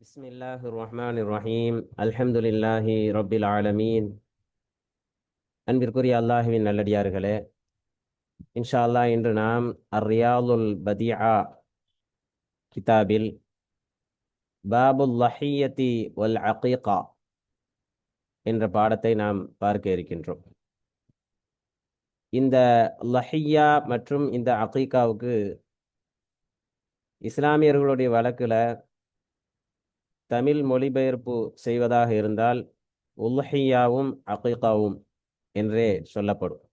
بسم الله الرحمن الرحيم الحمد لله رب العالمين அன்பிற்குரிய அல்லாஹுவின் நல்லடியார்களே இன்ஷா அல்லாஹ் இன்று நாம் அர்ரியாதுல் பதிஆ கிதாபில் பாபுல் லஹியத்தி வல் அகீகா என்ற பாடத்தை நாம் பார்க்க இருக்கின்றோம் இந்த லஹியா மற்றும் இந்த அகீகாவுக்கு இஸ்லாமியர்களுடைய வழக்கில் தமிழ் மொழிபெயர்ப்பு செய்வதாக இருந்தால் உல்ஹியாவும் அகிகாவும் என்றே சொல்லப்படும்.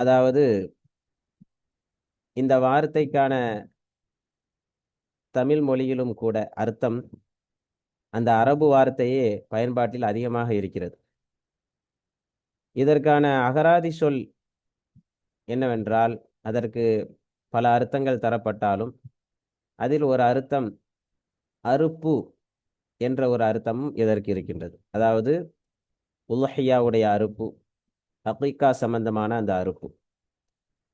அதாவது இந்த வார்த்தைக்கான தமிழ் மொழியிலும் கூட அர்த்தம் அந்த அரபு வார்த்தையே பயன்பாட்டில் அதிகமாக இருக்கிறது. இதற்கான அகராதி சொல் என்னவென்றால் அதற்கு பல அர்த்தங்கள் தரப்பட்டாலும் அதில் ஒரு அர்த்தம் அறுப்பு என்ற ஒரு அர்த்தமும் இதற்கு இருக்கின்றது? அதாவது உலஹியாவுடைய அறுப்பு அகீகா சம்பந்தமான அந்த அறுப்பு.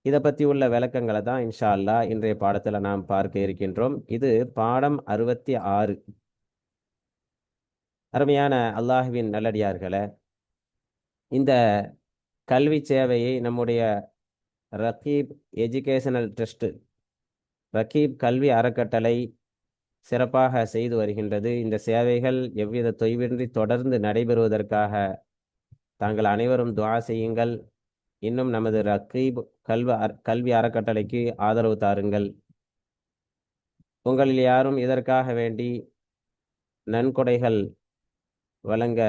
இதை பற்றி உள்ள விளக்கங்களை தான் இன்ஷா அல்லா இன்றைய பாடத்தில் நாம் பார்க்க இருக்கின்றோம். இது பாடம் அறுபத்தி ஆறு. அருமையான அல்லாஹுவின் நல்லடியார்களை இந்த கல்வி சேவையை நம்முடைய ரகீப் எஜுகேஷனல் ட்ரஸ்ட்டு ரகீப் கல்வி அறக்கட்டளை சிறப்பாக செய்து வருகின்றது. இந்த சேவைகள் எவ்வித தொய்வின்றி தொடர்ந்து நடைபெறுவதற்காக தாங்கள் அனைவரும் துவா செய்யுங்கள். இன்னும் நமது ரகீப் கல்வி கல்வி அறக்கட்டளைக்கு ஆதரவு தாருங்கள். உங்களில் யாரும் இதற்காக வேண்டி நன்கொடைகள் வழங்க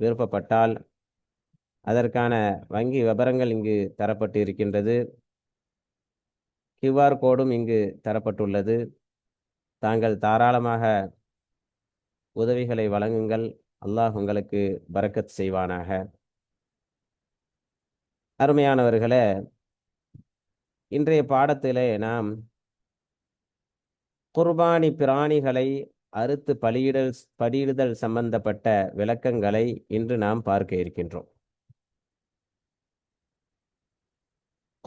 விருப்பப்பட்டால் அதற்கான வங்கி விவரங்கள் இங்கு தரப்பட்டு இருக்கின்றது கியூஆர் கோடும் இங்கு தரப்பட்டுள்ளது. தாங்கள் தாராளமாக உதவிகளை வழங்குங்கள். அல்லாஹ் உங்களுக்கு பரக்கத் செய்வானாக. அருமையானவர்களே இன்றைய பாடத்திலே நாம் குர்பானி பிராணிகளை அறுத்து பலியிடல் பலியிடுதல் சம்பந்தப்பட்ட விளக்கங்களை இன்று நாம் பார்க்க இருக்கின்றோம்.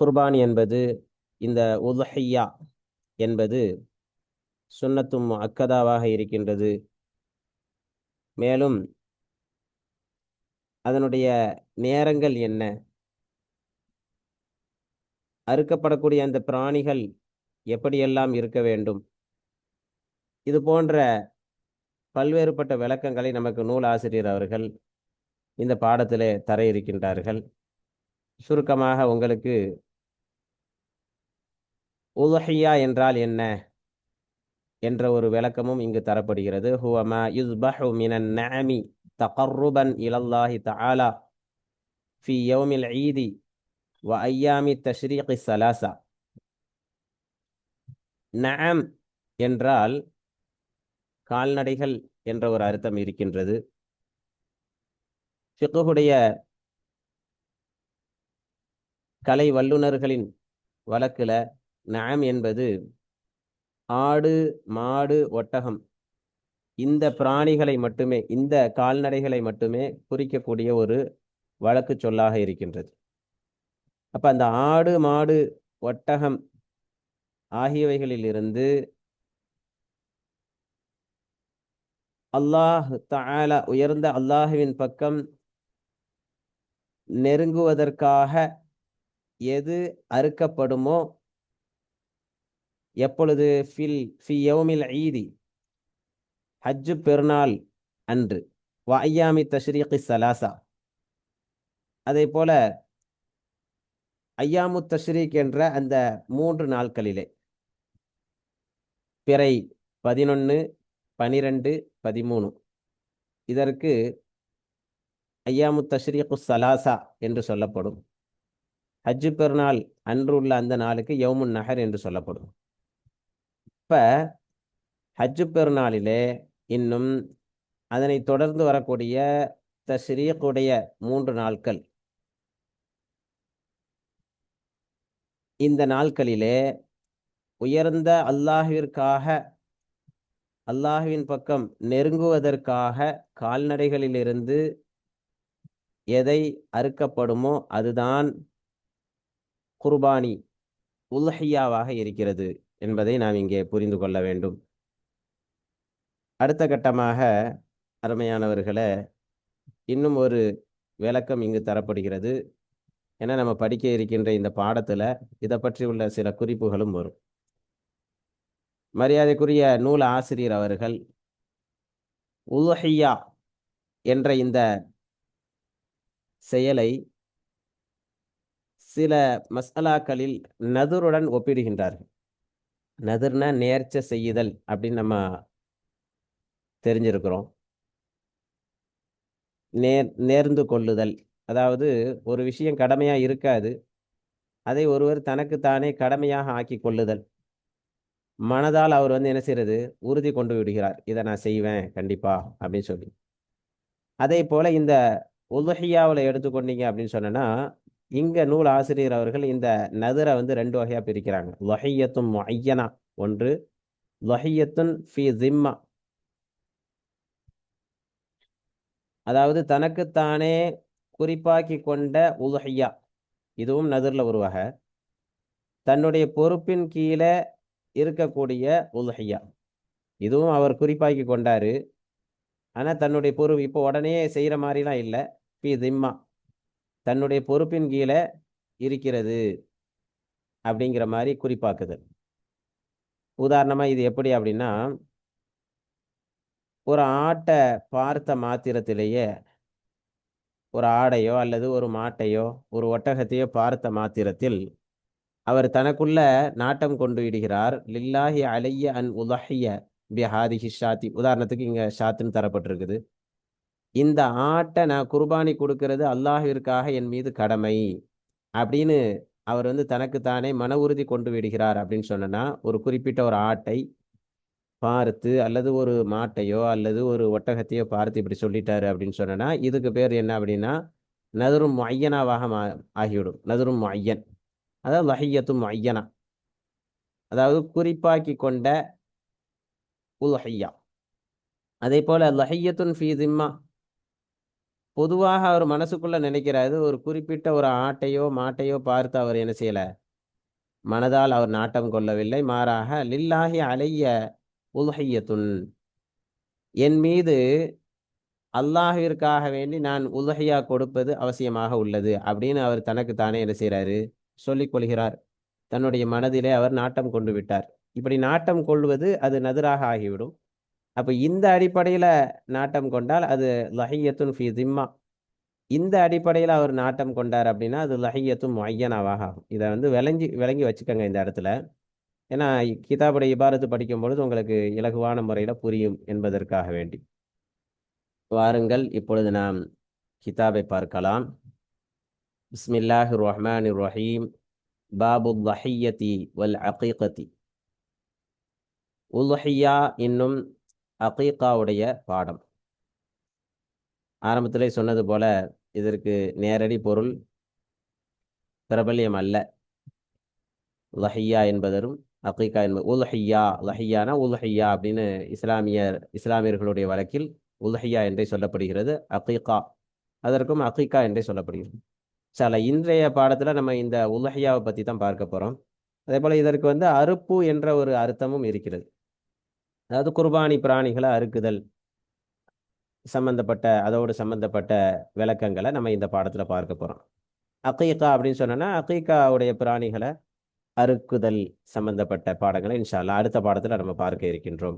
குர்பானி என்பது இந்த உதுஹையா என்பது சுன்னத்தும் அக்கதாவாக இருக்கின்றது. மேலும் அதனுடைய நேரங்கள் என்ன? அறுக்கப்படக்கூடிய அந்த பிராணிகள் எப்படியெல்லாம் இருக்க வேண்டும்? இது போன்ற பல்வேறுபட்ட விளக்கங்களை நமக்கு நூல் ஆசிரியர் அவர்கள் இந்த பாடத்திலே தர இருக்கின்றார்கள். சுருக்கமாக உங்களுக்கு உலஹியா என்றால் என்ன? என்ற ஒரு விளக்கமும் இங்கு தரப்படுகிறது. ஹுவமா யுஸ்பஹு மினன் நஅமி தகர்ருபன் இலல்லாஹி தஆலா ஃபி யௌமில் ஈதி வ ஐயாமி தஷ்ரீகி சலாசா. நஅம் என்றால் கால்நடைகள் என்ற ஒரு அர்த்தம் இருக்கின்றது. ஃபிக்குடைய கலை வல்லுநர்களின் வழக்கில் நயம் என்பது ஆடு மாடு ஒட்டகம். இந்த பிராணிகளை மட்டுமே இந்த கால்நடைகளை மட்டுமே குறிக்கக்கூடிய ஒரு வழக்கு சொல்லாக இருக்கின்றது. அப்ப அந்த ஆடு மாடு ஒட்டகம் ஆகியவைகளிலிருந்து அல்லாஹ் தாலா உயர்ந்த அல்லாஹுவின் பக்கம் நெருங்குவதற்காக எது அறுக்கப்படுமோ எப்பொழுது? ஃபில் ஃபி யோமில் ஈதி. ஹஜ்ஜு பெருநாள் அன்று. வ ஐயாமி தஷ்ரீகி சலாசா அதே போல ஐயாமு தஷ்ரீக் என்ற அந்த மூன்று நாட்களிலே. பிறை பதினொன்று பனிரெண்டு பதிமூணு. இதற்கு ஐயாமு தஷ்ரீகு சலாசா என்று சொல்லப்படும். ஹஜ்ஜு பெருநாள் அன்று உள்ள அந்த நாளுக்கு யவுமுன் நகர் என்று சொல்லப்படும். இப்போ ஹஜ்ஜு பெருநாளிலே இன்னும் அதனை தொடர்ந்து வரக்கூடிய தஸ்ரீக்குடைய மூன்று நாட்கள். இந்த நாட்களிலே உயர்ந்த அல்லாஹிற்காக அல்லாஹுவின் பக்கம் நெருங்குவதற்காக கால்நடைகளிலிருந்து எதை அறுக்கப்படுமோ அதுதான் குர்பானி உல்ஹியாவாக இருக்கிறது. என்பதை நாம் இங்கே புரிந்து கொள்ள வேண்டும். அடுத்த கட்டமாக அருமையானவர்களை இன்னும் ஒரு விளக்கம் இங்கு தரப்படுகிறது. ஏன்னா நம்ம படிக்க இருக்கின்ற இந்த பாடத்தில் இதை பற்றி உள்ள சில குறிப்புகளும் வரும். மரியாதைக்குரிய நூல் ஆசிரியர் அவர்கள் உலஹியா என்ற இந்த செயலை சில மசாலாக்களில் நதுருடன் ஒப்பிடுகின்றார்கள். நதிர்னா நேர்ச்ச செய்யுதல் அப்படின்னு நம்ம தெரிஞ்சிருக்கிறோம். நேர் நேர்ந்து கொள்ளுதல். அதாவது ஒரு விஷயம் கடமையாக இருக்காது. அதை ஒருவர் தனக்குத்தானே கடமையாக ஆக்கி கொள்ளுதல். மனதால் அவர் வந்து என்ன செய்யறது உறுதி கொண்டு விடுகிறார். இதை நான் செய்வேன் கண்டிப்பா அப்படின்னு சொல்லி. அதே போல இந்த உலஹியாவில் எடுத்துக்கொண்டீங்க அப்படின்னு சொன்னா இங்க நூல் ஆசிரியர் அவர்கள் இந்த நதுரை வந்து ரெண்டு வகையா பிரிக்கிறாங்க. லொஹையத்தும் ஐயனா ஒன்று லொஹையத்துன் ஃபி ஜிம்மா அதாவது தனக்குத்தானே குறிப்பாக்கி கொண்ட உலஹையா. இதுவும் நதிரில் ஒரு வகை. தன்னுடைய பொறுப்பின் கீழே இருக்கக்கூடிய உலஹையா. இதுவும் அவர் குறிப்பாக்கி கொண்டாரு. ஆனால் தன்னுடைய பொறுப்பு இப்போ உடனே செய்கிற மாதிரிலாம் இல்லை. பி திம்மா தன்னுடைய பொறுப்பின் கீழே இருக்கிறது அப்படிங்கிற மாதிரி குறிப்பாக்குது. உதாரணமாக இது எப்படி அப்படின்னா ஒரு ஆட்டை பார்த்த மாத்திரத்திலேயே ஒரு ஆடையோ அல்லது ஒரு மாட்டையோ ஒரு ஒட்டகத்தையோ பார்த்த மாத்திரத்தில் அவர் தனக்குள்ள நாட்டம் கொண்டு விடுகிறார் லில்லாஹி அலைய அன் உலஹிய பிஹாதிஹி ஷாத்தி. உதாரணத்துக்கு இங்கே ஷாத்துன்னு தரப்பட்டிருக்குது. இந்த ஆட்டை நான் குர்பானி கொடுக்கறது அல்லாஹிற்காக என் மீது கடமை அப்படின்னு அவர் வந்து தனக்குத்தானே மன உறுதி கொண்டு விடுகிறார் அப்படின்னு சொன்னா ஒரு குறிப்பிட்ட ஒரு ஆட்டை பார்த்து அல்லது ஒரு மாட்டையோ அல்லது ஒரு ஒட்டகத்தையோ பார்த்து இப்படி சொல்லிட்டாரு அப்படின்னு சொன்னா இதுக்கு பேர் என்ன அப்படின்னா நதுரும் ஐயனாவாக மா ஆகிவிடும். நதுரும் ஐயன் அதாவது லஹையத்தும் ஐயனா அதாவது குறிப்பாக்கி கொண்ட உல்ஹையா அதே போல லஹையத்துன் ஃபி திம்மா பொதுவாக அவர் மனசுக்குள்ள நினைக்கிறாரு ஒரு குறிப்பிட்ட ஒரு ஆட்டையோ மாட்டையோ பார்த்து அவர் என்ன செய்யல? மனதால் அவர் நாட்டம் கொள்ளவில்லை. மாறாக லில்லாஹி அலைய உல்ஹையத்துன் என் மீது அல்லாஹிற்காக வேண்டி நான் உலகையா கொடுப்பது அவசியமாக உள்ளது அப்படின்னு அவர் தனக்கு தானே என்ன செய்கிறாரு சொல்லிக் கொள்கிறார். தன்னுடைய மனதிலே அவர் நாட்டம் கொண்டு விட்டார். இப்படி நாட்டம் கொள்வது அது நதிராக ஆகிவிடும். அப்போ இந்த அடிப்படையில் நாட்டம் கொண்டால் அது லஹையத்துன் ஃபி திம்மா. இந்த அடிப்படையில் அவர் நாட்டம் கொண்டார் அப்படின்னா அது லஹையத்தும் ஐயனாவாக ஆகும். இதை வந்து விளங்கி விளங்கி வச்சுக்கோங்க இந்த இடத்துல. ஏன்னா கிதாபுடைய இபாரத்து படிக்கும் பொழுது உங்களுக்கு இலகுவான முறையில் புரியும் என்பதற்காக வேண்டி. வாருங்கள் இப்பொழுது நாம் கிதாபை பார்க்கலாம். பிஸ்மில்லாஹி ரஹ்மான் ரஹீம் பாபு லஹையத்தி வல் அகீகத்தி. உல்ஹியா என்னும் அகீகாவுடைய பாடம். ஆரம்பத்திலே சொன்னது போல இதற்கு நேரடி பொருள் பிரபல்யம் அல்ல லஹியா என்பதரும் அகீகா என்பது உல்ஹியா லஹியானா உல்ஹியா அப்படின்னு இஸ்லாமியர் இஸ்லாமியர்களுடைய வழக்கில் உல்ஹியா என்றே சொல்லப்படுகிறது அகீகா. அதற்கும் அகீகா என்றே சொல்லப்படுகிறது. சில இன்றைய பாடத்தில் நம்ம இந்த உல்ஹியாவை பற்றி தான் பார்க்க போகிறோம் அதே போல் இதற்கு வந்து அறுப்பு என்ற ஒரு அர்த்தமும் இருக்கிறது. அதாவது குர்பானி பிராணிகளை அறுக்குதல் சம்பந்தப்பட்ட அதோடு சம்பந்தப்பட்ட விளக்கங்களை நம்ம இந்த பாடத்தில் பார்க்க போகிறோம் அக்கீக்கா அப்படின்னு சொன்னோன்னா அக்கீக்காவுடைய பிராணிகளை அறுக்குதல் சம்பந்தப்பட்ட பாடங்களை இன்ஷால்லா அடுத்த பாடத்தில் நம்ம பார்க்க இருக்கின்றோம்.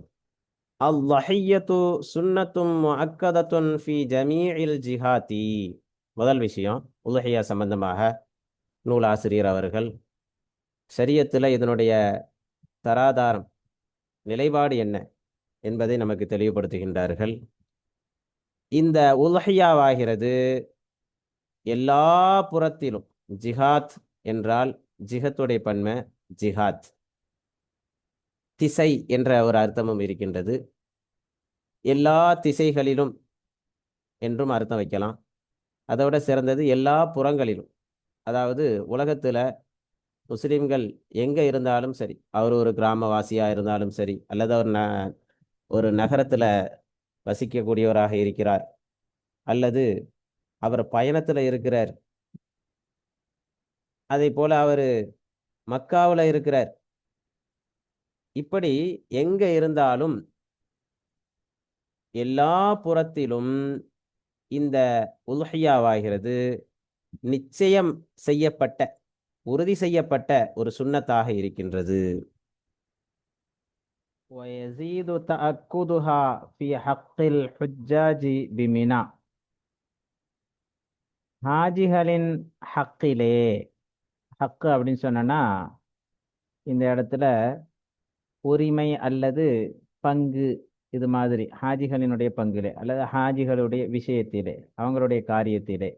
அல்லஹையத்து சுன்னத்தும் அக்கதத்துன் ஃபி ஜமீஇல் ஜிஹாத்தி முதல் விஷயம் உலஹையா சம்பந்தமாக நூலாசிரியர் அவர்கள் சரியத்தில் இதனுடைய தராதாரம் நிலைப்பாடு என்ன என்பதை நமக்கு தெளிவுபடுத்துகின்றார்கள். இந்த உலகையாவாகிறது எல்லா புறத்திலும் ஜிஹாத் என்றால் ஜிஹத்துடைய பன்மை ஜிஹாத். திசை என்ற ஒரு அர்த்தமும் இருக்கின்றது. எல்லா திசைகளிலும் என்றும் அர்த்தம் வைக்கலாம். அதோட சிறந்தது எல்லா புறங்களிலும். அதாவது உலகத்தில் முஸ்லீம்கள் எங்கே இருந்தாலும் சரி அவர் ஒரு கிராமவாசியாக இருந்தாலும் சரி அல்லது அவர் ந ஒரு நகரத்தில் வசிக்கக்கூடியவராக இருக்கிறார் அல்லது அவர் பயணத்தில் இருக்கிறார். அதே போல் அவர் மக்காவில் இருக்கிறார். இப்படி எங்கே இருந்தாலும் எல்லா புறத்திலும் இந்த உல்ஹியாவாகிறது நிச்சயம் செய்யப்பட்ட உறுதி செய்யப்பட்ட ஒரு சுண்ணத்தாக இருக்கின்றது. ஹாஜிகளின் ஹக்கிலே ஹக்கு அப்படின்னு சொன்னன்னா இந்த இடத்துல உரிமை அல்லது பங்கு இது மாதிரி ஹாஜிகளினுடைய பங்கிலே அல்லது ஹாஜிகளுடைய விஷயத்திலே அவங்களுடைய காரியத்திலே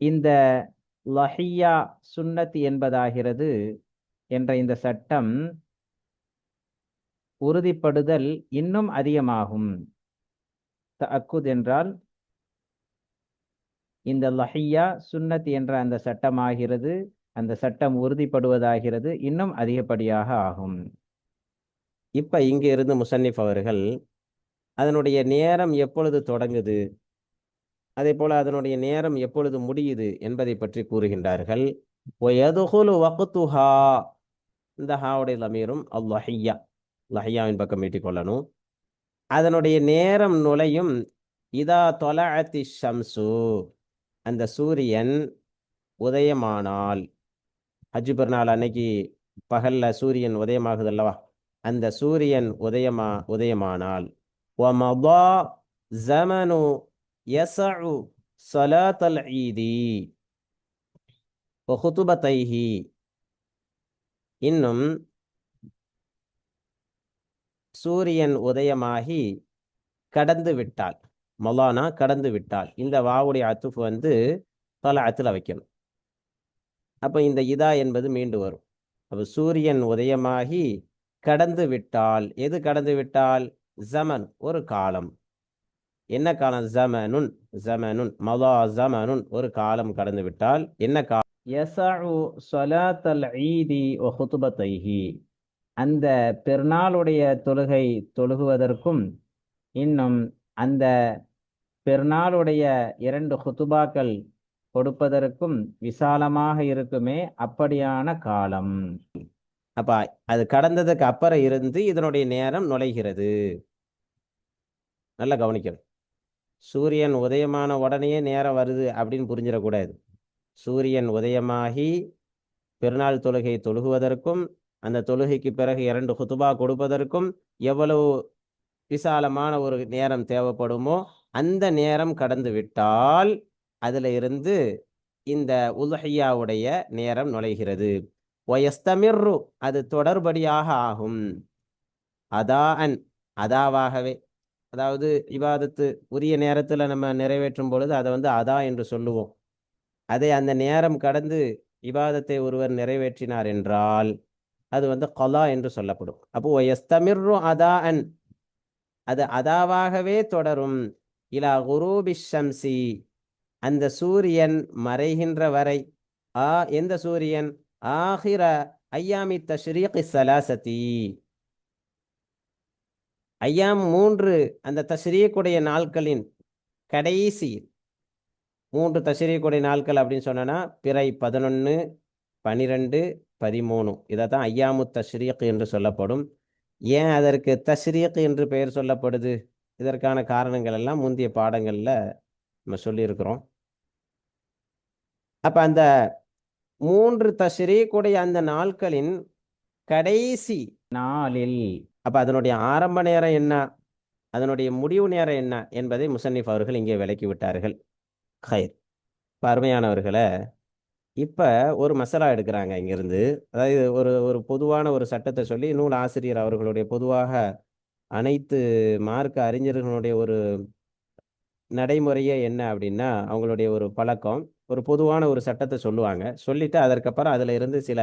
இந்த லஹியா சுன்னத் என்பதாகிறது என்ற இந்த சட்டம் உறுதிப்படுதல் இன்னும் அதிகமாகும். தக்குத் என்றால் இந்த லஹியா சுன்னத் என்ற அந்த சட்டமாகிறது அந்த சட்டம் உறுதிப்படுவதாகிறது இன்னும் அதிகப்படியாக ஆகும். இப்ப இங்கே இருந்து முசன்னிஃப் அவர்கள் அதனுடைய நேரம் எப்பொழுது தொடங்குது? அதே போல அதனுடைய நேரம் எப்பொழுது முடியுது என்பதை பற்றி கூறுகின்றார்கள். வகுத்துஹா. இந்த ஹாவுடைய லமீரும் அல்லஹியா லஹியாவின் பக்கம் மீட்டிக் அதனுடைய நேரம் நுழையும் இதா தொலாத்தி ஷம்சு. அந்த சூரியன் உதயமானால். ஹஜ்ஜு பெருநாள் அன்னைக்கு பகல்ல சூரியன் உதயமாகுது அல்லவா? அந்த சூரியன் உதயமா உதயமானால். ஒமபா ஜமனு யசஉ சலாத்தல் ஈதி ஒஹுதுபத்தைஹி இன்னும் சூரியன் உதயமாகி கடந்து விட்டால் மொலானா கடந்து விட்டால் இந்த வாவுடைய அத்துஃப் வந்து பல அத்தில் வைக்கணும் அப்போ இந்த இதா என்பது மீண்டு வரும் அப்போ சூரியன் உதயமாகி கடந்து விட்டால் எது கடந்து விட்டால் ஜமன் ஒரு காலம் என்ன காலம்? ஜமனுன் ஜமனுன் மலா ஜமனுன் ஒரு காலம் கடந்து விட்டால் என்ன காலம் யசஉ ஸலாத்தல் ஈதி வ ஹுதுபத்தைஹி. அந்த பெருநாளுடைய தொழுகை தொழுகுவதற்கும் இன்னும் அந்த பெருநாளுடைய இரண்டு ஹுதுபாக்கள் கொடுப்பதற்கும் விசாலமாக இருக்குமே அப்படியான காலம். அப்ப அது கடந்ததுக்கு அப்புறம் இருந்து இதனுடைய நேரம் நுழைகிறது. நல்லா கவனிக்கணும். சூரியன் உதயமான உடனேயே நேரம் வருது அப்படின்னு புரிஞ்சிடக்கூடாது. சூரியன் உதயமாகி பெருநாள் தொழுகை தொழுகுவதற்கும் அந்த தொழுகைக்கு பிறகு இரண்டு ஹுதுபா கொடுப்பதற்கும் எவ்வளவு விசாலமான ஒரு நேரம் தேவைப்படுமோ அந்த நேரம் கடந்து விட்டால் அதில் இருந்து இந்த உலகையாவுடைய நேரம் நுழைகிறது. ஒயஸ்தமிர்ரு அது தொடர்படியாக ஆகும். அதாஅன் அதாவாகவே அதாவது விவாதத்து உரிய நேரத்தில் நம்ம நிறைவேற்றும் பொழுது அதை வந்து அதா என்று சொல்லுவோம். அதை அந்த நேரம் கடந்து விவாதத்தை ஒருவர் நிறைவேற்றினார் என்றால் அது வந்து கலா என்று சொல்லப்படும். அப்போ அதா அன் அது அதாவாகவே தொடரும். இலா குரூபி ஷம்சி அந்த சூரியன் மறைகின்ற வரை ஆ எந்த சூரியன்? ஆஹிர ஐயாமி தஷ்ரீகி சலாசதி ஐயாம் மூன்று அந்த தஷ்ரீக்குடைய நாட்களின் கடைசி மூன்று தஷ்ரீக்குடைய நாட்கள் அப்படின்னு சொன்னோன்னா பிறை பதினொன்று பனிரெண்டு பதிமூணு. இதை தான் ஐயாமு தஷ்ரீக் என்று சொல்லப்படும். ஏன் அதற்கு தஷ்ரீக் என்று பெயர் சொல்லப்படுது? இதற்கான காரணங்கள் எல்லாம் முந்தைய பாடங்களில் நம்ம சொல்லியிருக்கிறோம். அப்போ அந்த மூன்று தஷ்ரீக்குடைய அந்த நாட்களின் கடைசி நாளில் அப்போ அதனுடைய ஆரம்ப நேரம் என்ன? அதனுடைய முடிவு நேரம் என்ன? என்பதை முசன்னிஃப் அவர்கள் இங்கே விலக்கி விட்டார்கள். ஹைர் இப்போ இப்போ ஒரு மசாலா எடுக்கிறாங்க இங்கேருந்து. அதாவது ஒரு ஒரு பொதுவான ஒரு சட்டத்தை சொல்லி நூல் ஆசிரியர் அவர்களுடைய பொதுவாக அனைத்து மார்க்க அறிஞர்களுடைய ஒரு நடைமுறையே என்ன அப்படின்னா அவங்களுடைய ஒரு பழக்கம். ஒரு பொதுவான ஒரு சட்டத்தை சொல்லுவாங்க. சொல்லிட்டு அதற்கப்புறம் அதில் இருந்து சில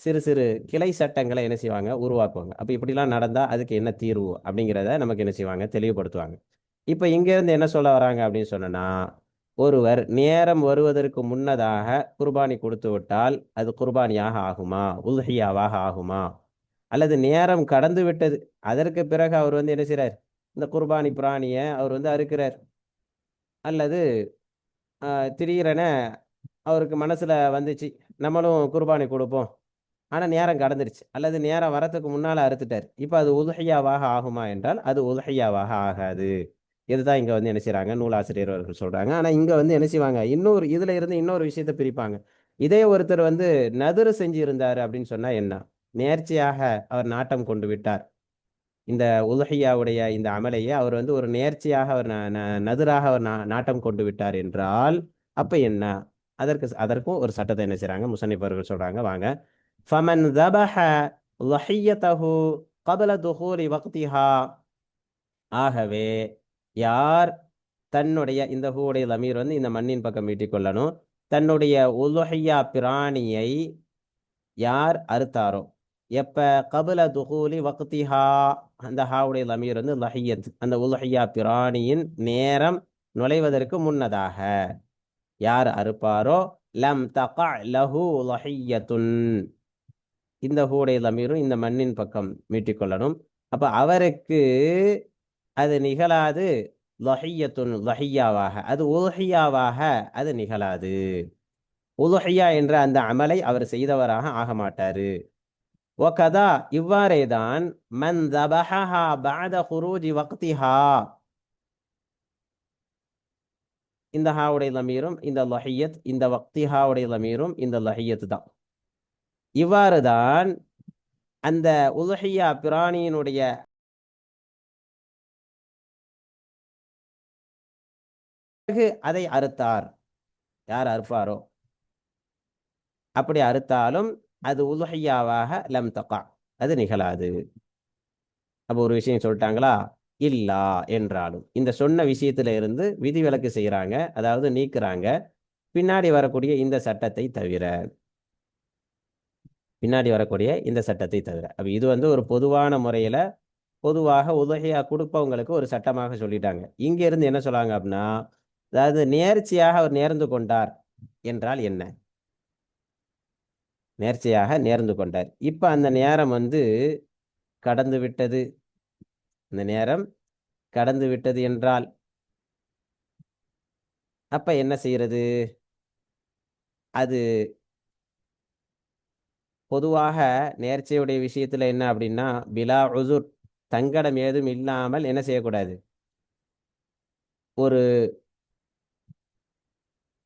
சிறு சிறு கிளை சட்டங்களை என்ன செய்வாங்க? உருவாக்குவாங்க. அப்போ இப்படிலாம் நடந்தால் அதுக்கு என்ன தீர்வு? அப்படிங்கிறத நமக்கு என்ன செய்வாங்க? தெளிவுபடுத்துவாங்க. இப்போ இங்கேருந்து என்ன சொல்ல வராங்க அப்படின்னு சொன்னோன்னா ஒருவர் நேரம் வருவதற்கு முன்னதாக குர்பானி கொடுத்து விட்டால் அது குர்பானியாக ஆகுமா? உல்ஹியாவாக ஆகுமா? அல்லது நேரம் கடந்து விட்டது அதற்கு பிறகு அவர் வந்து என்ன செய்கிறார் இந்த குர்பானி பிராணியை அவர் வந்து அறுக்கிறார். அல்லது திடீரென அவருக்கு மனசில் வந்துச்சு நம்மளும் குர்பானி கொடுப்போம். ஆனால் நேரம் கடந்துருச்சு. அல்லது நேரம் வரத்துக்கு முன்னால் அறுத்துட்டார். இப்போ அது உதுஹையாவாக ஆகுமா என்றால் அது உதுஹையாவாக ஆகாது. இதுதான் இங்க வந்து என்ன செய்றாங்க? நூலாசிரியர் அவர்கள் சொல்றாங்க. ஆனால் இங்க வந்து என்ன செய்வாங்க? இன்னொரு இதுல இருந்து இன்னொரு விஷயத்தை பிரிப்பாங்க. இதே ஒருத்தர் வந்து நதுரு செஞ்சு இருந்தாரு அப்படின்னு சொன்னா என்ன? நேர்ச்சியாக அவர் நாட்டம் கொண்டு விட்டார். இந்த உலகையாவுடைய இந்த அமலையை அவர் வந்து ஒரு நேர்ச்சியாக அவர் ந- ந- நதுராக அவர் நா- நாட்டம் கொண்டு விட்டார் என்றால் அப்போ என்ன? அதற்கு அதற்கும் ஒரு சட்டத்தை என்ன செய்கிறாங்க முசன்னிப் அவர்கள் சொல்றாங்க. வாங்க. ஃபமன் தபஹ லஹியத்தஹு கபல துஹூரி வக்திஹா ஆகவே யார் தன்னுடைய இந்த ஹூடைய லமீர் வந்து இந்த மண்ணின் பக்கம் வீட்டிக்கொள்ளணும் தன்னுடைய உலுஹையா பிராணியை யார் அறுத்தாரோ எப்ப? கபுல துகூலி வக்திஹா. அந்த ஹாவுடைய லமீர் வந்து லஹியத் அந்த உலுஹையா பிராணியின் நேரம் நுழைவதற்கு முன்னதாக யார் அறுப்பாரோ? லம் தகா லஹு லஹியத்துன். இந்த ஹூடைய லமீரும் இந்த மண்ணின் பக்கம் மீட்டிக்கொள்ளணும். அப்ப அவருக்கு அது நிகழாது. லொஹையத்துன் லொஹையாவாக. அது உலுஹியாவாக அது நிகழாது. உலுஹியா என்ற அந்த அமலை அவர் செய்தவராக ஆக மாட்டாரு. இவ்வாறே இவ்வாறேதான் மன் தபஹா பாத ஹுரூஜி வக்திஹா. இந்த ஹாவுடைய லமீரும் இந்த லொஹையத் இந்த வக்திஹாவுடைய லமீரும் இந்த லஹியத் தான். இவ்வாறு தான் அந்த உலகியா பிராணியினுடைய பிறகு அதை அறுத்தார். யார் அறுப்பாரோ? அப்படி அறுத்தாலும் அது உலகையாவாக லம் தக்கா. அது நிகழாது. அப்போ ஒரு விஷயம் சொல்லிட்டாங்களா? இல்லா என்றாலும். இந்த சொன்ன விஷயத்துல இருந்து விதிவிலக்கு செய்யறாங்க அதாவது நீக்குறாங்க. பின்னாடி வரக்கூடிய இந்த சட்டத்தை தவிர பின்னாடி வரக்கூடிய இந்த சட்டத்தை தவிர. அப்ப இது வந்து ஒரு பொதுவான முறையில பொதுவாக உதகையா கொடுப்பவங்களுக்கு ஒரு சட்டமாக சொல்லிட்டாங்க. இங்க இருந்து என்ன சொல்றாங்க அப்படின்னா அதாவது நேர்ச்சியாக அவர் நேர்ந்து கொண்டார் என்றால் என்ன? நேர்ச்சியாக நேர்ந்து கொண்டார். இப்ப அந்த நேரம் வந்து கடந்து விட்டது. அந்த நேரம் கடந்து விட்டது என்றால்? அப்ப என்ன செய்யறது? அது பொதுவாக நேர்ச்சையுடைய விஷயத்தில் என்ன அப்படின்னா பிலா உசுர் தங்கடம் ஏதும் இல்லாமல் என்ன செய்யக்கூடாது? ஒரு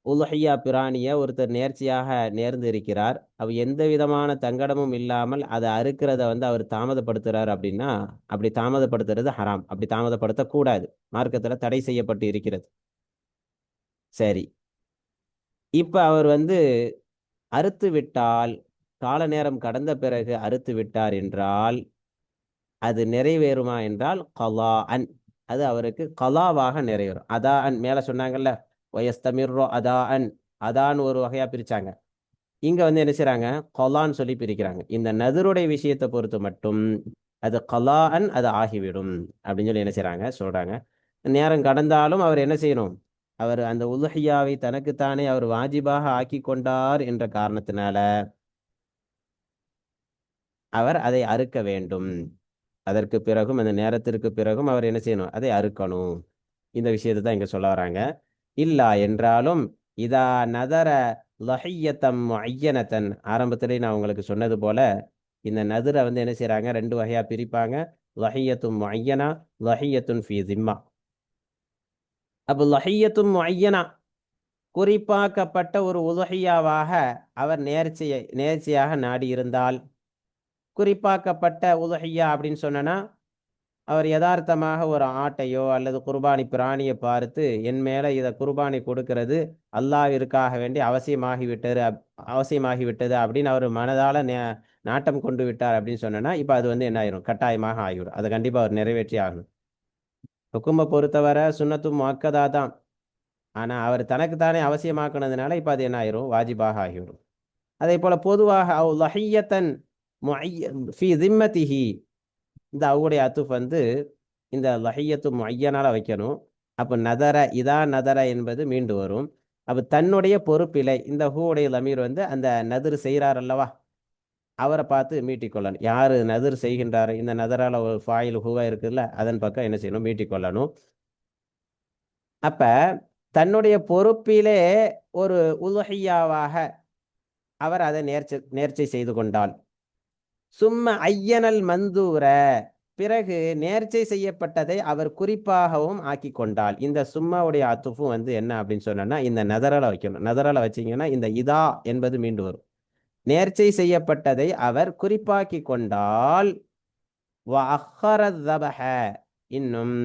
உலஹையா பிராணிய ஒருத்தர் நேர்ச்சியாக நேர்ந்து இருக்கிறார். அவர் எந்த விதமான தங்கடமும் இல்லாமல் அதை அறுக்கிறத வந்து அவர் தாமதப்படுத்துறார் அப்படின்னா அப்படி தாமதப்படுத்துறது ஹராம். அப்படி தாமதப்படுத்தக்கூடாது. மார்க்கத்தில் தடை செய்யப்பட்டு இருக்கிறது. சரி. இப்போ அவர் வந்து அறுத்து விட்டால் கால நேரம் கடந்த பிறகு அறுத்து விட்டார் என்றால் அது நிறைவேறுமா என்றால் கலா அன் அது அவருக்கு கலாவாக நிறைவேறும். அதா அன் மேலே சொன்னாங்கல்ல வயஸ்தமிர்ரோ அதா அன் அதான் ஒரு வகையாக பிரித்தாங்க இங்கே வந்து என்ன செய்கிறாங்க கலான்னு சொல்லி பிரிக்கிறாங்க. இந்த நதுருடைய விஷயத்தை பொறுத்து மட்டும் அது கலா அன் அது ஆகிவிடும் அப்படின்னு சொல்லி என்ன செய்கிறாங்க சொல்கிறாங்க நேரம் கடந்தாலும் அவர் என்ன செய்யணும்? அவர் அந்த உலுஹியாவை தனக்குத்தானே அவர் வாஜிபாக ஆக்கி கொண்டார் என்ற காரணத்தினால அவர் அதை அறுக்க வேண்டும். அதற்கு பிறகும் அந்த நேரத்திற்கு பிறகும் அவர் என்ன செய்யணும்? அதை அறுக்கணும். இந்த விஷயத்தை தான் இங்க சொல்ல வராங்க. இல்லா என்றாலும் இதா நதர லஹையத்தம் ஐயனத்தன் ஆரம்பத்திலே நான் உங்களுக்கு சொன்னது போல இந்த நதுரை வந்து என்ன செய்யறாங்க ரெண்டு வகையா பிரிப்பாங்க. லஹையத்தும் ஐயனா லஹையத்தும் ஃபி ஜிம்மா அப்போ லஹையத்தும் ஐயனா குறிப்பாக்கப்பட்ட ஒரு உலகையாவாக அவர் நேர்ச்சியை நேர்ச்சியாக நாடி இருந்தால் குறிப்பாக்கப்பட்ட உலஹியா அப்படின்னு சொன்னனா அவர் யதார்த்தமாக ஒரு ஆட்டையோ அல்லது குர்பானி பிராணியை பார்த்து என் மேலே இதை குர்பானி கொடுக்கறது அல்லாவிற்காக வேண்டி அவசியமாகிவிட்டது அவசியமாகிவிட்டது அப்படின்னு அவர் மனதால நே நாட்டம் கொண்டு விட்டார் அப்படின்னு சொன்னனா இப்போ அது வந்து என்ன ஆயிரும்? கட்டாயமாக ஆகிவிடும். அதை கண்டிப்பாக அவர் நிறைவேற்றி ஆகணும். ஹுக்குமை பொறுத்தவரை சுன்னத்தும் மக்கதா தான். ஆனால் அவர் தனக்குத்தானே அவசியமாக்குனதுனால இப்போ அது என்ன ஆயிரும்? வாஜிபாக ஆகிவிடும். அதே போல பொதுவாக அவ் லஹியத்தன் ஃபி திம்மதிஹி. இந்த அவுடைய அத்துஃப் வந்து இந்த லஹியத்து மொய்யனால் வைக்கணும். அப்போ நதர இதா நதர என்பது மீண்டு வரும். அப்போ தன்னுடைய பொறுப்பிலை இந்த ஹூவுடைய லமீர் வந்து அந்த நதிர் செய்கிறார் அல்லவா? அவரை பார்த்து மீட்டிக்கொள்ளணும் யார் நதிர் செய்கின்றார்? இந்த நதரால் ஒரு ஃபாயில் ஹூவா இருக்குல்ல அதன் பக்கம் என்ன செய்யணும்? மீட்டிக்கொள்ளணும் அப்போ தன்னுடைய பொறுப்பிலே ஒரு உலகையாவாக அவர் அதை நேர்ச்சி நேர்ச்சை செய்து கொண்டால் சும்ம ஐயனல் மந்தூர. பிறகு நேர்ச்சை செய்யப்பட்டதை அவர் குறிப்பாகவும் ஆக்கி கொண்டால் இந்த சும்மாவுடைய அத்துஃபும் வந்து என்ன அப்படின்னு சொன்னோம்னா இந்த நதரலை வைக்கணும். நதரலை வச்சிங்கன்னா இந்த இதா என்பது மீண்டு வரும். நேர்ச்சை செய்யப்பட்டதை அவர் குறிப்பாக்கி கொண்டால் தபஹ இன்னும்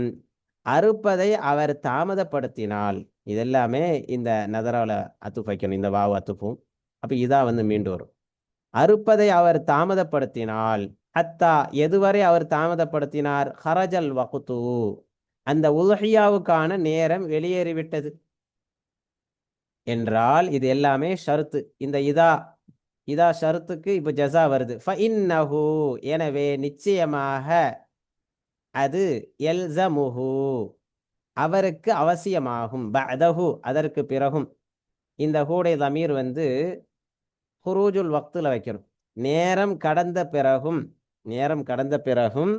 அறுப்பதை அவர் தாமதப்படுத்தினால் இதெல்லாமே இந்த நதரவில் அத்துப்பு வைக்கணும் இந்த வாவு அத்துப்பும். அப்போ இதா வந்து மீண்டு வரும். அறுப்பதை அவர் தாமதப்படுத்தினால் அத்தா எதுவரை அவர் தாமதப்படுத்தினார்? ஹரஜல் வகுத்து. அந்த உலகியாவுக்கான நேரம் வெளியேறிவிட்டது. என்றால் இது எல்லாமே ஷருத்து. இந்த இதா இதா ஷருத்துக்கு இப்போ ஜசா வருது. ஃபஇன்னஹு எனவே நிச்சயமாக அது எல்சமுஹு அவருக்கு அவசியமாகும். பஅதஹு அதற்கு பிறகும். இந்த ஹூடை தமீர் வந்து ஹுரூஜுல் வக்துல வைக்கணும். நேரம் கடந்த பிறகும் நேரம் கடந்த பிறகும்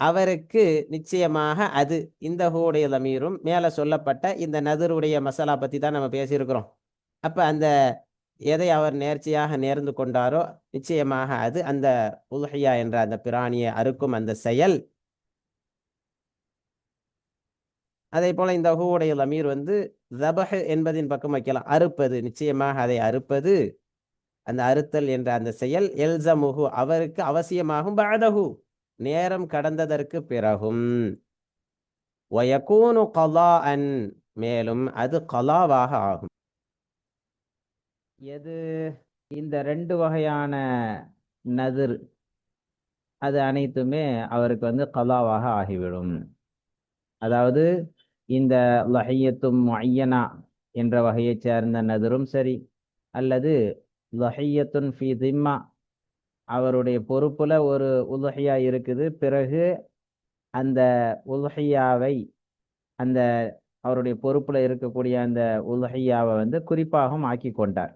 அவருக்கு நிச்சயமாக அது இந்த ஹூடைய தமீரும் மேலே சொல்லப்பட்ட இந்த நதருடைய மசாலா பற்றி தான் நம்ம பேசியிருக்கிறோம். அப்போ அந்த எதை அவர் நேர்ச்சியாக நேர்ந்து கொண்டாரோ நிச்சயமாக அது அந்த உல்ஹியா என்ற அந்த பிராணியை அறுக்கும் அந்த செயல் அதே போல் இந்த ஹூவுடைய லமீர் வந்து ஜபஹ் என்பதின் பக்கம் வைக்கலாம். அறுப்பது நிச்சயமாக அதை அறுப்பது. அந்த அறுத்தல் என்ற அந்த செயல் எல்சமுஹு அவருக்கு அவசியமாகும். பாதஹு நேரம் கடந்ததற்கு பிறகும். ஒயகூனு கலா அன் மேலும் அது கலாவாக ஆகும். எது? இந்த ரெண்டு வகையான நதிர் அது அனைத்துமே அவருக்கு வந்து கலாவாக ஆகிவிடும். அதாவது இந்த லஹையத்தும் மொய்யனா என்ற வகையைச் சேர்ந்த நதிரும் சரி அல்லது லஹையத்துன் ஃபி திம்மா அவருடைய பொறுப்புல ஒரு உலஹியா இருக்குது. பிறகு அந்த உலஹியாவை அந்த அவருடைய பொறுப்புல இருக்கக்கூடிய அந்த உலஹியாவை வந்து குறிப்பாகவும் ஆக்கி கொண்டார்.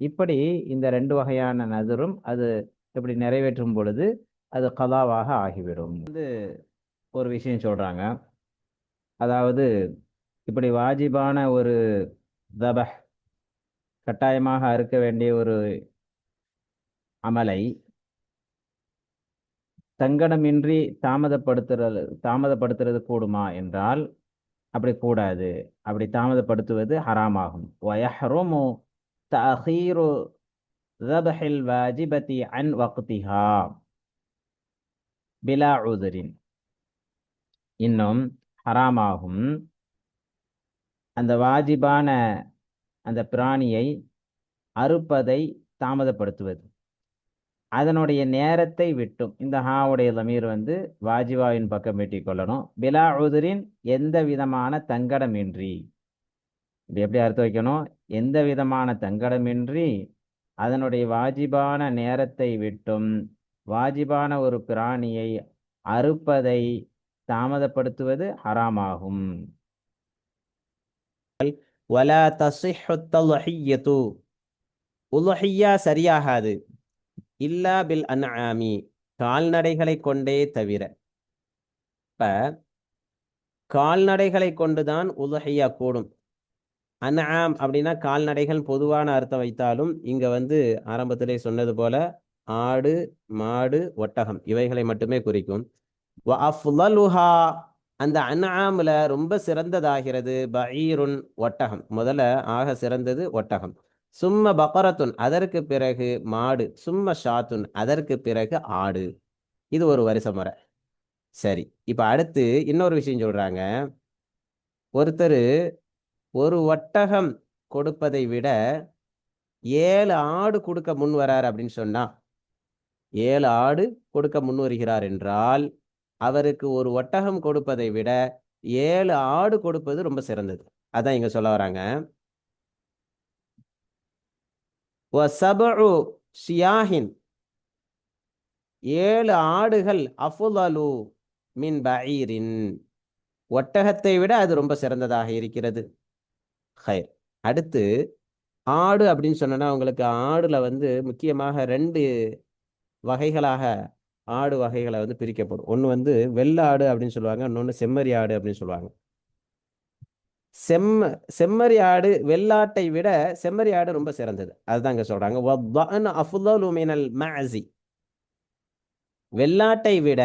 இப்படி இந்த ரெண்டு வகையான நதிரும் அது இப்படி நிறைவேற்றும் பொழுது அது கதாவாக ஆகிவிடும். வந்து ஒரு விஷயம் சொல்றாங்க. அதாவது இப்படி வாஜிபான ஒரு தபஹ் கட்டாயமாக அறுக்க வேண்டிய ஒரு அமலை தங்கடமின்றி தாமதப்படுத்துறது தாமதப்படுத்துறது கூடுமா என்றால் அப்படி கூடாது. அப்படி தாமதப்படுத்துவது ஹராமாகும். வயஹ்ரோமோ தஹீரோ ذبحل واجبة عن وقتها بلا عذر இன்னும் ஹராமாகும். அந்த வாஜிபான அந்த பிராணியை அறுப்பதை தாமதப்படுத்துவது. அதனுடைய நேரத்தை விட்டும். இந்த ஹாவுடைய லமீர் வந்து வாஜிபாவின் பக்கம் வெட்டி கொள்ளணும். பிலா உதிரின் எந்த விதமான தங்கடமின்றி. இது எப்படி அர்த்தம் வைக்கணும்? எந்த விதமான தங்கடமின்றி அதனுடைய வாஜிபான நேரத்தை விட்டும். வாஜிபான ஒரு பிராணியை அறுப்பதை தாமதப்படுத்துவது ஹராமாகும். வலா தசிஹு உலுஹியா சரியாகாது. இல்லா பில் அன்ஆமி. கால்நடைகளை கொண்டே தவிர. இப்ப கால்நடைகளை கொண்டுதான் உலுஹியா கூடும். அன்ஆம் அப்படின்னா கால்நடைகள் பொதுவான அர்த்தம் வைத்தாலும் இங்க வந்து ஆரம்பத்திலே சொன்னது போல ஆடு மாடு ஒட்டகம் இவைகளை மட்டுமே குறிக்கும். வ அஃலலுஹா அந்த அன்ஆம்ல ரொம்ப சிறந்ததாகிறது பஈருன் ஒட்டகம். முதல்ல ஆக சிறந்தது ஒட்டகம். சும்ம பக்கரத்துன் அதற்கு பிறகு மாடு. சும்ம ஷாத்துன் அதற்கு பிறகு ஆடு. இது ஒரு வருஷ முறை. சரி இப்போ அடுத்து இன்னொரு விஷயம் சொல்கிறாங்க ஒருத்தர் ஒரு ஒட்டகம் கொடுப்பதை விட ஏழு ஆடு கொடுக்க முன் வரார் அப்படின்னு சொன்னா ஏழு ஆடு கொடுக்க முன் வருகிறார் என்றால் அவருக்கு ஒரு ஒட்டகம் கொடுப்பதை விட ஏழு ஆடு கொடுப்பது ரொம்ப சிறந்தது. அதான் இங்க சொல்ல வராங்க. ஷியாஹின். ஏழு ஆடுகள் அஃபுலலு மின் பயிரின் ஒட்டகத்தை விட அது ரொம்ப சிறந்ததாக இருக்கிறது. ஹயர் அடுத்து ஆடு அப்படின்னு சொன்னோன்னா உங்களுக்கு ஆடுல வந்து முக்கியமாக ரெண்டு வகைகளாக ஆடு வகைகளை வந்து பிரிக்கப்படும். ஒன்று வந்து வெள்ள ஆடு அப்படின்னு சொல்லுவாங்க இன்னொன்று செம்மறி ஆடு அப்படின்னு சொல்லுவாங்க. செம்ம செம்மறி ஆடு வெள்ளாட்டை விட செம்மறி ஆடு ரொம்ப சிறந்தது. அதுதான் இங்க சொல்றாங்க வெள்ளாட்டை விட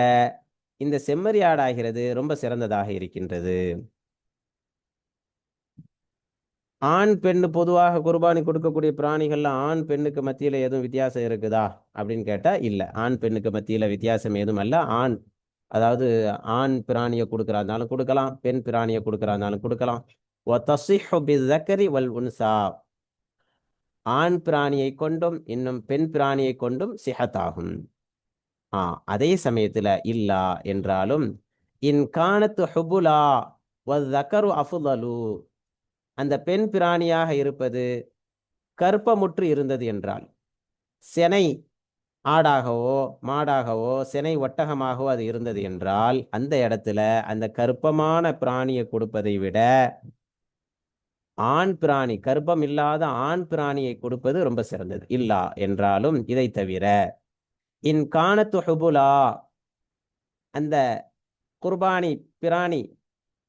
இந்த செம்மறி ஆடாகிறது ரொம்ப சிறந்ததாக இருக்கின்றது. ஆண் பெண்ணு பொதுவாக குர்பானி கொடுக்கக்கூடிய பிராணிகள்ல ஆண் பெண்ணுக்கு மத்தியில எதுவும் வித்தியாசம் இருக்குதா? அப்படின்னு கேட்டா இல்ல. ஆண் பெண்ணுக்கு மத்தியில வித்தியாசம் எதுவும் அல்ல. ஆண் அதாவது ஆண் பிராணியை கொடுக்கறாருந்தாலும் கொடுக்கலாம் பெண் பிராணியை கொடுக்கறாருந்தாலும் கொடுக்கலாம். வல் உன்சா. ஆண் பிராணியை கொண்டும் இன்னும் பெண் பிராணியை கொண்டும் சிஹத்தாகும். ஆ அதே சமயத்துல இல்லா என்றாலும் இன் காணத்து ஹுபுலா வக்கரு அஃபுதலு அந்த பெண் பிராணியாக இருப்பது கற்பமுற்று இருந்தது என்றால் செனை ஆடாகவோ மாடாகவோ செனை ஒட்டகமாகவோ அது இருந்தது என்றால் அந்த இடத்துல அந்த கற்பமான பிராணியை கொடுப்பதை விட ஆண் பிராணி கர்ப்பம் இல்லாத ஆண் பிராணியை கொடுப்பது ரொம்ப சிறந்தது. இல்லா என்றாலும் இதை தவிர இன் காணத்து ஹுபுலா அந்த குர்பானி பிராணி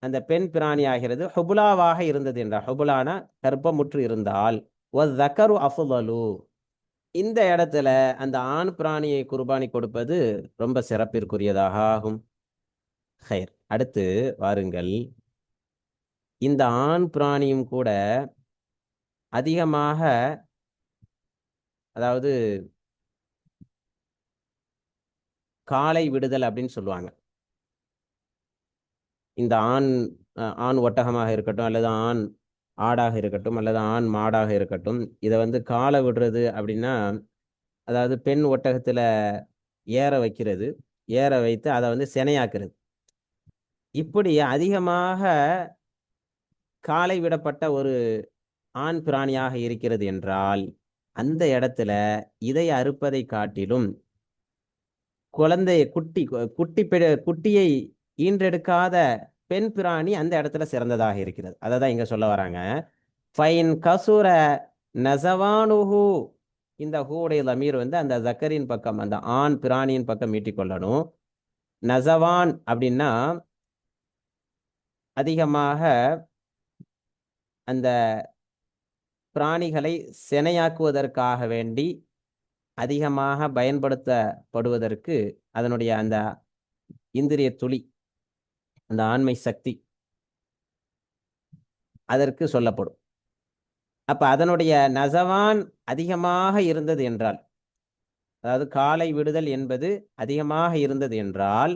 அந்த பெண் பிராணி ஆகிறது ஹுபுலாவாக இருந்தது என்றால் ஹுபுலான கர்ப்பமுற்று இருந்தால் ஒக்கரு அஃபுலு இந்த இடத்துல அந்த ஆண் பிராணியை குர்பானி கொடுப்பது ரொம்ப சிறப்பிற்குரியதாக ஆகும். ஹைர். அடுத்து வாருங்கள். இந்த ஆண் பிராணியும் கூட அதிகமாக அதாவது காலை விடுதல் அப்படின்னு சொல்லுவாங்க. இந்த ஆண் ஆண் ஒட்டகமாக இருக்கட்டும் அல்லது ஆண் ஆடாக இருக்கட்டும் அல்லது ஆண் மாடாக இருக்கட்டும் இதை வந்து காலை விடுறது அப்படின்னா அதாவது பெண் ஒட்டகத்தில் ஏற வைக்கிறது ஏற வைத்து அதை வந்து சினையாக்குறது. இப்படி அதிகமாக காலை விடப்பட்ட ஒரு ஆண் பிராணியாக இருக்கிறது என்றால் அந்த இடத்துல இதை அறுப்பதை காட்டிலும் குழந்தைய குட்டி குட்டி பெ- குட்டியை ஈன்றெடுக்காத பெண் பிராணி அந்த இடத்துல சிறந்ததாக இருக்கிறது. அதை தான் இங்கே சொல்ல வராங்க. ஃபைன் கசுர நசவானுஹு. இந்த ஹூடைய லமீர் வந்து அந்த ஜக்கரின் பக்கம் அந்த ஆண் பிராணியின் பக்கம் மீட்டிக்கொள்ளணும் நசவான் அப்படின்னா அதிகமாக அந்த பிராணிகளை சினையாக்குவதற்காக வேண்டி அதிகமாக பயன்படுத்தப்படுவதற்கு அதனுடைய அந்த இந்திரிய துளி அந்த ஆண்மை சக்தி அதற்கு சொல்லப்படும். அப்ப அதனுடைய நசவான் அதிகமாக இருந்தது என்றால் அதாவது காலை விடுதல் என்பது அதிகமாக இருந்தது என்றால்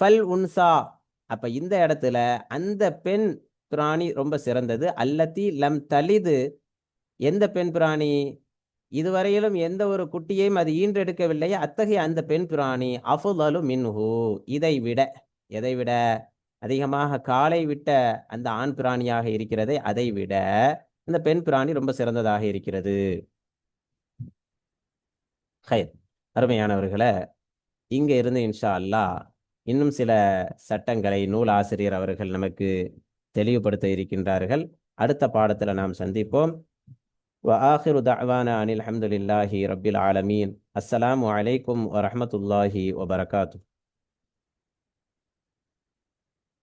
ஃபல் உன்சா அப்ப இந்த இடத்துல அந்த பெண் பிராணி ரொம்ப சிறந்தது. அல்லத்தி லம் தலிது எந்த பெண் பிராணி? இதுவரையிலும் எந்த ஒரு குட்டியையும் அது ஈன்றெடுக்கவில்லையே அத்தகைய அந்த பெண் பிராணி அஃபுலலு மின்ஹு இதை விட எதை விட அதிகமாக காலை விட்ட அந்த ஆண் பிராணியாக இருக்கிறதே அதை விட இந்த பெண் பிராணி ரொம்ப சிறந்ததாக இருக்கிறது ஹைர் அருமையானவர்களே இங்க இருந்து இன்ஷா அல்லாஹ் இன்னும் சில சட்டங்களை நூல் ஆசிரியர் அவர்கள் நமக்கு தெளிவுபடுத்த இருக்கின்றார்கள் அடுத்த பாடத்துல நாம் சந்திப்போம் وآخر دعوانا أن الحمد لله رب العالمين السلام عليكم ورحمة الله وبركاته